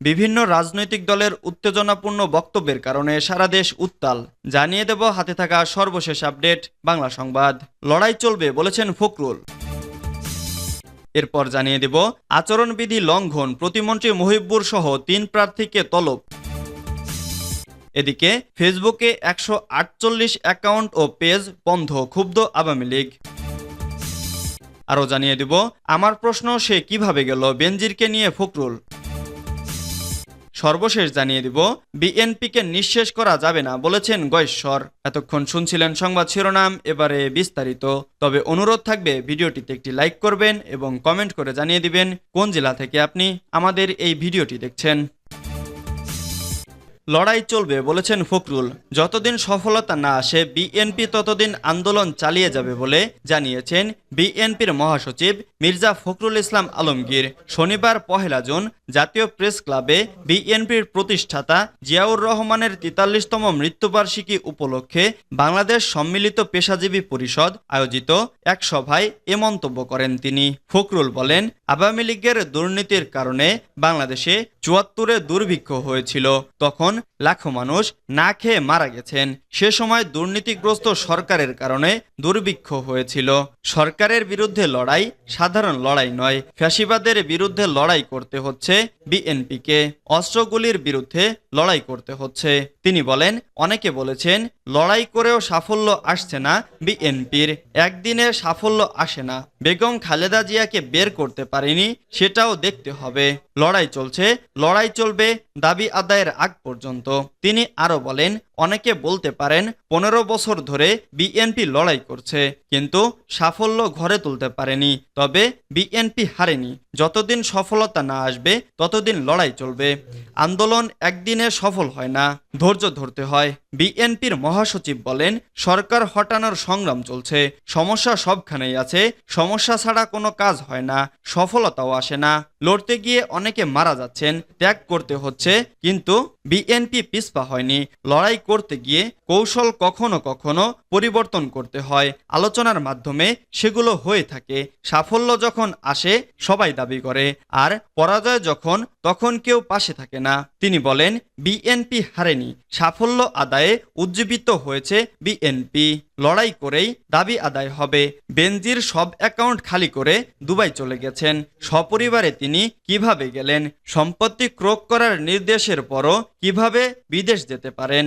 বিভিন্ন রাজনৈতিক দলের উত্তেজনাপূর্ণ বক্তব্যের কারণে সারা দেশ উত্তাল। জানিয়ে দেব হাতে থাকা সর্বশেষ আপডেট, বাংলা সংবাদ। লড়াই চলবে, বলেছেন ফখরুল। এরপর জানিয়ে দেব, আচরণবিধি লঙ্ঘন, প্রতিমন্ত্রী মহিব্বুর সহ তিন প্রার্থীকে তলব। এদিকে, ফেসবুকে একশো আটচল্লিশ অ্যাকাউন্ট ও পেজ বন্ধ, ক্ষুব্ধ আওয়ামী লীগ। আরও জানিয়ে দিব, আমার প্রশ্ন, সে কীভাবে গেল বেনজিরকে নিয়ে ফখরুল? সর্বশেষ জানিয়ে দিব, বিএনপিকে নিঃশেষ করা যাবে না বলেছেন গয়েশ্বর। এতক্ষণ শুনছিলেন সংবাদ শিরোনাম, এবারে বিস্তারিত। তবে অনুরোধ থাকবে, ভিডিওটিতে একটি লাইক করবেন এবং কমেন্ট করে জানিয়ে দিবেন কোন জেলা থেকে আপনি আমাদের এই ভিডিওটি দেখছেন। লড়াই চলবে, বলেছেন ফখরুল। যতদিন সফলতা না আসে, বিএনপি ততদিন আন্দোলন চালিয়ে যাবে বলে জানিয়েছেন বিএনপির মহাসচিব মির্জা ফখরুল ইসলাম আলমগীর। শনিবার পহেলা জুন জাতীয় প্রেস ক্লাবে বিএনপির প্রতিষ্ঠাতা জিয়াউর রহমানের তেতাল্লিশতম মৃত্যুবার্ষিকী উপলক্ষে বাংলাদেশ সম্মিলিত পেশাজীবী পরিষদ আয়োজিত এক সভায় এ মন্তব্য করেন তিনি। ফখরুল বলেন, আওয়ামী লীগের দুর্নীতির কারণে বাংলাদেশে চুয়াত্তরে দুর্ভিক্ষ হয়েছিল। তখন লাখো মানুষ না খেয়ে মারা গেছেন। সে সময় দুর্নীতিগ্রস্ত সরকারের কারণে দুর্ভিক্ষ হয়েছিল। সরকারের বিরুদ্ধে লড়াই সাধারণ লড়াই নয়, ফ্যাসিবাদের বিরুদ্ধে লড়াই করতে হচ্ছে বিএনপিকে। অস্ত্রগুলির বিরুদ্ধে লড়াই করতে হচ্ছে। তিনি বলেন, অনেকে বলেছেন, লড়াই করেও সাফল্য আসছে না বিএনপির। একদিনে সাফল্য আসে না। বেগম খালেদা জিয়াকে বের করতে পারেনি, সেটাও দেখতে হবে। লড়াই চলছে, লড়াই চলবে, দাবি আদায়ের আগ পর্যন্ত। তিনি আরও বলেন অনেকে বলতে পারেন পনেরো বছর ধরে বিএনপি লড়াই করছে, কিন্তু সাফল্য ঘরে তুলতে পারেনি। তবে বিএনপি হারেনি। যতদিন সফলতা না আসবে, ততদিন লড়াই চলবে। আন্দোলন একদিনে সফল হয় না, ধৈর্য ধরতে হয়। বিএনপির মহাসচিব বলেন, সরকার হটানোর সংগ্রাম চলছে। সমস্যা সবখানেই আছে। সমস্যা ছাড়া কোনো কাজ হয় না, সফলতাও আসে না। লড়তে গিয়ে অনেকে মারা যাচ্ছেন, ত্যাগ করতে হচ্ছে, কিন্তু বিএনপি পিছপা হয়নি। লড়াই করতে গিয়ে কৌশল কখনো কখনো পরিবর্তন করতে হয়। আলোচনার মাধ্যমে সেগুলো হয়ে থাকে। সাফল্য যখন আসে, সবাই দাবি করে। আর পরাজয় যখন, তখন কেউ পাশে থাকে না। তিনি বলেন, বিএনপি হারেনি। সাফল্য আদায়ে উজ্জীবিত হয়েছে বিএনপি। লড়াই করেই দাবি আদায় হবে। বেনজির সব অ্যাকাউন্ট খালি করে দুবাই চলে গেছেন। সপরিবারে তিনি কীভাবে গেলেন? সম্পত্তি ক্রোক করার নির্দেশের পরও কীভাবে বিদেশ যেতে পারেন?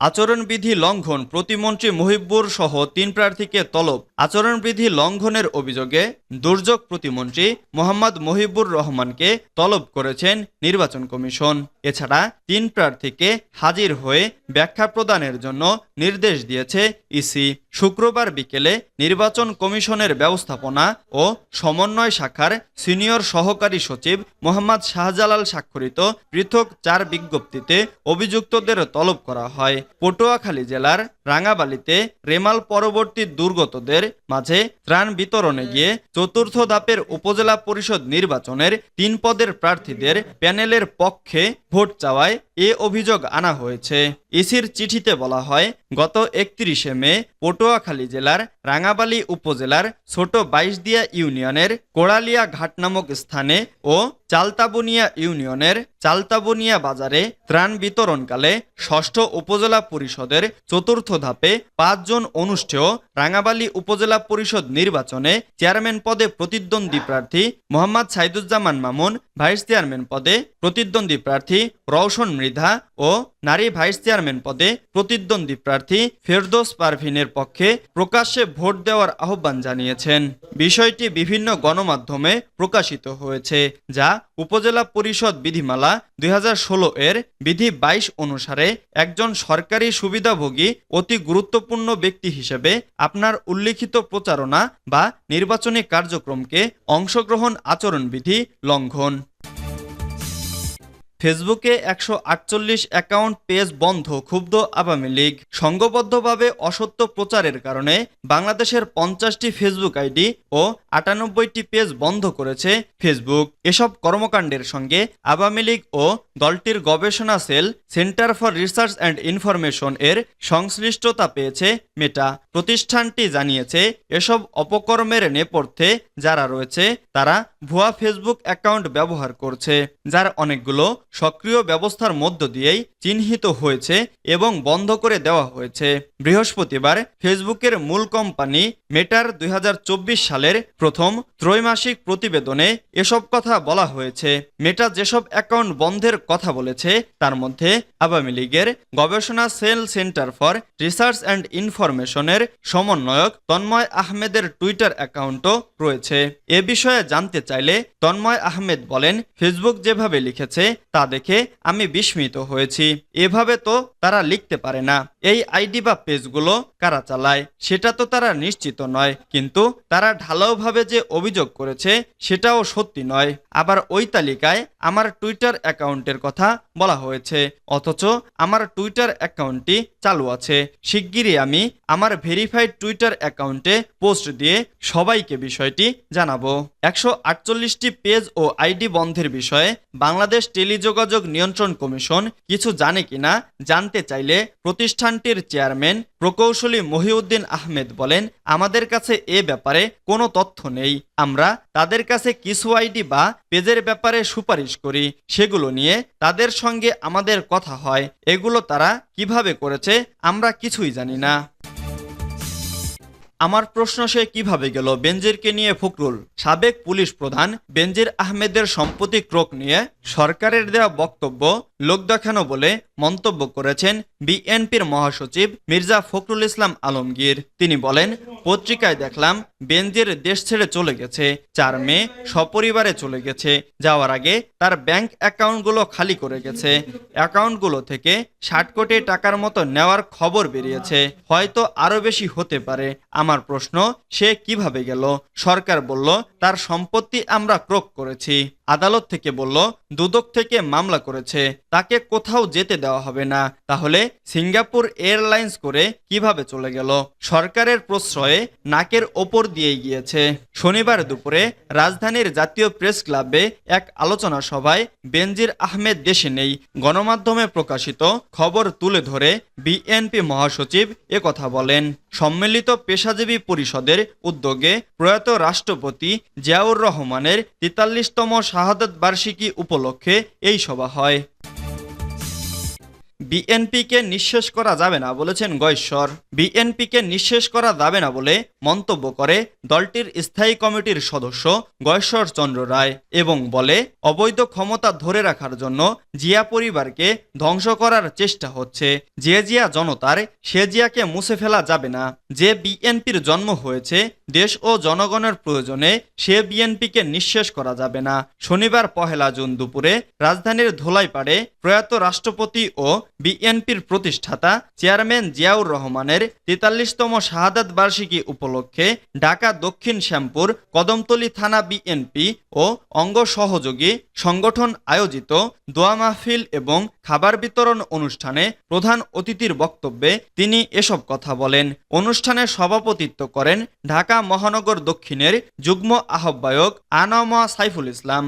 আচরণবিধি লঙ্ঘন প্রতিমন্ত্রী মহিব্বুর সহ তিন প্রার্থীকে তলব। আচরণবিধি লঙ্ঘনের অভিযোগে দুর্যোগ প্রতিমন্ত্রী মোহাম্মদ মহিবুর রহমানকে তলব করেছেন নির্বাচন কমিশন। এছাড়া তিন প্রার্থীকে হাজির হয়ে ব্যাখ্যা প্রদানের জন্য নির্দেশ দিয়েছে ইসি। শুক্রবার বিকেলে নির্বাচন কমিশনের ব্যবস্থাপনা ও সমন্বয় শাখার সিনিয়র সহকারী সচিব মোহাম্মদ শাহজালাল স্বাক্ষরিত পৃথক চার বিজ্ঞপ্তিতে অভিযুক্তদের তলব করা হয়। পটুয়াখালী জেলার রাঙাবালিতে রেমাল পরবর্তী দুর্গতদের মাঝে ত্রাণ বিতরণে গিয়ে চতুর্থ ধাপের উপজেলা পরিষদ নির্বাচনের তিন পদের প্রার্থীদের প্যানেলের পক্ষে ভোট চাওয়ায় এ অভিযোগ আনা হয়েছে। ইসির চিঠিতে বলা হয়, গত একত্রিশে মে পটুয়াখালী জেলার রাঙাবালি উপজেলার ছোট বাইশদিয়া ইউনিয়নের কোড়ালিয়া ঘাট নামক স্থানে ও চালতাবনিয়া ইউনিয়নের চালতাবনিয়া বাজারে ত্রাণ বিতরণকালে ষষ্ঠ উপজেলা পরিষদের চতুর্থ ধাপে পাঁচজন অনুষ্ঠেয় রাঙাবালি উপজেলা পরিষদ নির্বাচনে চেয়ারম্যান পদে প্রতিদ্বন্দ্বী প্রার্থী মোহাম্মদ সাইদুজ্জামান মামুন, ভাইস চেয়ারম্যান পদে প্রতিদ্বন্দ্বী প্রার্থী রওশন মৃধা ও নারী ভাইস চেয়ারম্যান পদে প্রতিদ্বন্দ্বী প্রার্থী ফেরদোস পারভিনের পক্ষে প্রকাশ্যে ভোট দেওয়ার আহ্বান জানিয়েছেন। বিষয়টি বিভিন্ন গণমাধ্যমে প্রকাশিত হয়েছে, যা উপজেলা পরিষদ বিধিমালা দুই হাজার ষোলো এর বিধি বাইশ অনুসারে একজন সরকারি সুবিধাভোগী অতি গুরুত্বপূর্ণ ব্যক্তি হিসেবে আপনার উল্লিখিত প্রচারণা বা নির্বাচনী কার্যক্রমকে অংশগ্রহণ আচরণবিধি লঙ্ঘন। ফেসবুকে একশো আটচল্লিশ অ্যাকাউন্ট পেজ বন্ধ ক্ষুব্ধ আওয়ামী লীগ। সংঘবদ্ধভাবে অসত্য প্রচারের কারণে বাংলাদেশের পঞ্চাশটি ফেসবুক আইডি ও আটানব্বইটি পেজ বন্ধ করেছে ফেসবুক। এসব কর্মকাণ্ডের সঙ্গে আওয়ামী লীগ ও দলটির গবেষণা cell centre for research and information এর সংশ্লিষ্টতা পেয়েছে মেটা। প্রতিষ্ঠানটি জানিয়েছে, এসব অপকর্মের নেপথ্যে যারা রয়েছে, তারা ভুয়া ফেসবুক অ্যাকাউন্ট ব্যবহার করছে, যার অনেকগুলো সক্রিয় ব্যবস্থার মধ্য দিয়েই চিহ্নিত হয়েছে এবং বন্ধ করে দেওয়া হয়েছে। বৃহস্পতিবার ফেসবুকের মূল কোম্পানি মেটার দু হাজার চব্বিশ সালের প্রথম ত্রৈমাসিক প্রতিবেদনে এসব কথা বলা হয়েছে। মেটা যেসব অ্যাকাউন্ট বন্ধের কথা বলেছে, তার মধ্যে আওয়ামী লীগের গবেষণা cell centre for research and ইনফরমেশনের সমন্বয়ক তন্ময় আহমেদের টুইটার অ্যাকাউন্টও রয়েছে। এ বিষয়ে জানতে চাইলে তন্ময় আহমেদ বলেন, ফেসবুক যেভাবে লিখেছে তা দেখে আমি বিস্মিত হয়েছি। এভাবে তো তারা লিখতে পারে না। এই আইডি বা পেজগুলো কারা চালায়, সেটা তো তারা নিশ্চিত নয়। কিন্তু তারা ঢালাওভাবে যে অভিযোগ করেছে, সেটাও সত্যি নয়। আবার ওই তালিকায় আমার টুইটার অ্যাকাউন্টের কথা বলা হয়েছে। অথচ আমার টুইটার অ্যাকাউন্টটি চালু আছে। শিগগিরই আমি আমার ভেরিফাইড টুইটার অ্যাকাউন্টে পোস্ট দিয়ে সবাইকে বিষয়টি জানাব। একশো আটচল্লিশটি পেজ ও আইডি বন্ধের বিষয়ে বাংলাদেশ টেলিযোগাযোগ নিয়ন্ত্রণ কমিশন কিছু জানে কিনা জানতে চাইলে প্রতিষ্ঠানটির চেয়ারম্যান প্রকৌশলী মহিউদ্দিন আহমেদ বলেন, আমাদের কাছে এ ব্যাপারে কোনো তথ্য নেই। আমরা তাদের কাছে কিছু আইডি বা পেজের ব্যাপারে সুপারিশ করি। সেগুলো নিয়ে তাদের সঙ্গে আমাদের কথা হয়। এগুলো তারা কীভাবে করেছে আমরা কিছুই জানি না। আমার প্রশ্ন সে কীভাবে গেল? বেনজিরকে নিয়ে ফখরুল, সাবেক পুলিশ প্রধান বেনজির আহমেদের সম্পত্তি ক্রোক নিয়ে সরকারের দেওয়া বক্তব্য লোক দেখানো বলে মন্তব্য করেছেন বিএনপির মহাসচিব মির্জা ফখরুল ইসলাম আলমগীর। তিনি বলেন, পত্রিকায় দেখলাম, বেনজির দেশ ছেড়ে চলে গেছে, চার মেয়ে সপরিবারে চলে গেছে। যাওয়ার আগে তার ব্যাংক অ্যাকাউন্টগুলো খালি করে গেছে। অ্যাকাউন্টগুলো থেকে ষাট কোটি টাকার মতো নেওয়ার খবর বেরিয়েছে। হয়তো আরও বেশি হতে পারে। আমার প্রশ্ন, সে কীভাবে গেল? সরকার বলল, তার সম্পত্তি আমরা ক্রোক করেছি। আদালত থেকে বলল, দুদক থেকে মামলা করেছে, তাকে কোথাও যেতে দেওয়া হবে না। তাহলে সিঙ্গাপুর এয়ারলাইন্স করে কীভাবে চলে গেল? সরকারের প্রশ্রয়ে নাকের ওপর দিয়ে গিয়েছে। শনিবার দুপুরে রাজধানীর জাতীয় প্রেস ক্লাবে এক আলোচনা সভায় বেনজির আহমেদ দেশে নেই, গণমাধ্যমে প্রকাশিত খবর তুলে ধরে বিএনপি মহাসচিব কথা বলেন। সম্মিলিত পেশাজীবী পরিষদের উদ্যোগে প্রয়াত রাষ্ট্রপতি জিয়াউর রহমানের তেতাল্লিশতম শাহাদত বার্ষিকী উপলক্ষে এই সভা হয়। বিএনপিকে নিঃশেষ করা যাবে না বলেছেন গয়েশ্বর। বিএনপিকে নিঃশেষ করা যাবে না বলে মন্তব্য করে দলটির স্থায়ী কমিটির সদস্য গয়েশ্বর চন্দ্র রায় এবং বলে, অবৈধ ক্ষমতা ধরে রাখার জন্য জিয়া পরিবারকে ধ্বংস করার চেষ্টা হচ্ছে। যে জিয়া জনতার, সে জিয়াকে মুছে ফেলা যাবে না। যে বিএনপির জন্ম হয়েছে, দেশ ও জনগণের প্রয়োজনে সে বিএনপিকে নিঃশেষ করা যাবে না। শনিবার পহেলা জুন দুপুরে রাজধানীর ধোলাইপাড়ে প্রয়াত রাষ্ট্রপতি ও বিএনপির প্রতিষ্ঠাতা চেয়ারম্যান জিয়াউর রহমানের তেতাল্লিশতম শাহাদাত বার্ষিকী উপলক্ষে ঢাকা দক্ষিণ শ্যামপুর কদমতলী থানা বিএনপি ও অঙ্গ সহযোগী সংগঠন আয়োজিত দোয়া মাহফিল এবং খাবার বিতরণ অনুষ্ঠানে প্রধান অতিথির বক্তব্যে তিনি এসব কথা বলেন। অনুষ্ঠানে সভাপতিত্ব করেন ঢাকা মহানগর দক্ষিণের যুগ্ম আহ্বায়ক আনামা সাইফুল ইসলাম।